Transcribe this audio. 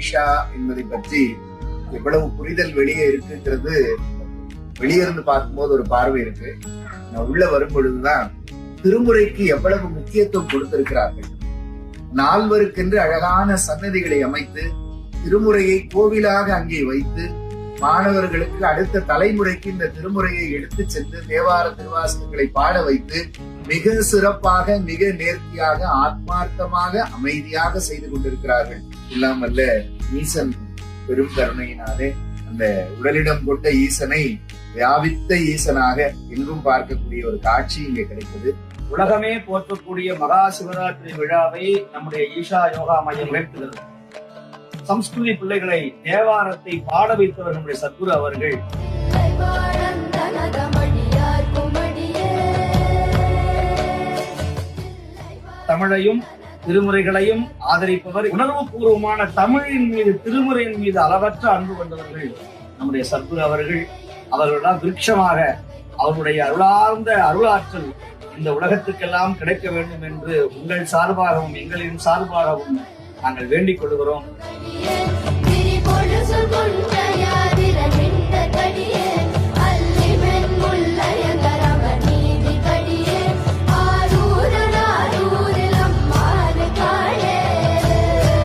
ஈஷா என்பதை பற்றி எவ்வளவு புரிதல் வெளியே இருக்குங்கிறது வெளியே இருந்து பார்க்கும்போது ஒரு பார்வை இருக்கு. நான் உள்ள வரும்பொழுதுதான் திருமுறைக்கு எவ்வளவு முக்கியத்துவம் கொடுத்திருக்கிறார்கள். நால்வருக்கென்று அழகான சன்னதிகளை அமைத்து திருமுறையை கோவிலாக அங்கே வைத்து மாணவர்களுக்கு அடுத்த தலைமுறைக்கு இந்த திருமுறையை எடுத்து சென்று தேவார திருவாசகங்களை பாட வைத்து மிக சிறப்பாக மிக நேர்த்தியாக ஆத்மார்த்தமாக அமைதியாக செய்து கொண்டிருக்கிறார்கள். இல்லாமல்ல ஈசன் பெரும் கருணையினாலே அந்த உடலிடம் கொண்ட ஈசனை வியாபித்த ஈசனாக எங்கும் பார்க்கக்கூடிய ஒரு காட்சி இங்கே கிடைத்தது. உலகமே போற்றக்கூடிய மகா சிவராத்திரி விழாவை நம்முடைய ஈஷா யோகா மையம் உயர்த்துகிறது சம்ஸ்கிருதி பிள்ளைகளை தேவாரத்தை பாட வைத்தவர் நம்முடைய சத்குரு அவர்கள். தமிழையும் திருமுறைகளையும் ஆதரிப்பவர் உணர்வு பூர்வமான தமிழின் மீது திருமுறையின் மீது அளவற்ற அன்பு கொண்டவர்கள் நம்முடைய சத்குரு அவர்கள். அவர்களெல்லாம் விருட்சமாக அவருடைய அருளார்ந்த அருளாற்றல் இந்த உலகத்துக்கெல்லாம் கிடைக்க வேண்டும் என்று உங்கள் சார்பாகவும் எங்களின் சார்பாகவும் நாங்கள் வேண்டிக் கொள்கிறோம். சொல்